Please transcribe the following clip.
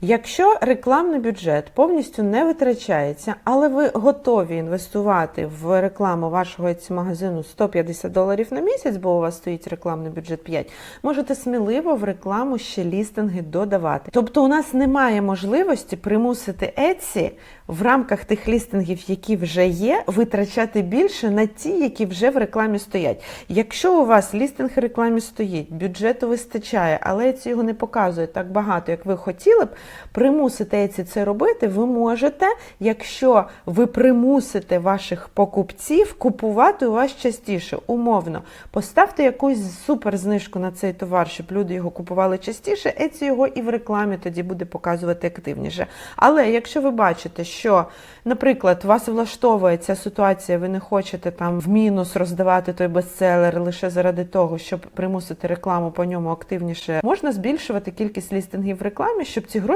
Якщо рекламний бюджет повністю не витрачається, але ви готові інвестувати в рекламу вашого магазину 150 доларів на місяць, бо у вас стоїть рекламний бюджет 5, можете сміливо в рекламу ще лістинги додавати. Тобто у нас немає можливості примусити Etsy в рамках тих лістингів, які вже є, витрачати більше на ті, які вже в рекламі стоять. Якщо у вас лістинг в рекламі стоїть, бюджету вистачає, але Etsy його не показує так багато, як ви хотіли б, примусити Etsy це робити, ви можете, якщо ви примусите ваших покупців купувати у вас частіше, умовно, поставте якусь суперзнижку на цей товар, щоб люди його купували частіше, Etsy його і в рекламі тоді буде показувати активніше. Але якщо ви бачите, що, наприклад, вас влаштовує ця ситуація, ви не хочете там в мінус роздавати той бестселер лише заради того, щоб примусити рекламу по ньому активніше, можна збільшувати кількість лістингів в рекламі, щоб ці гроші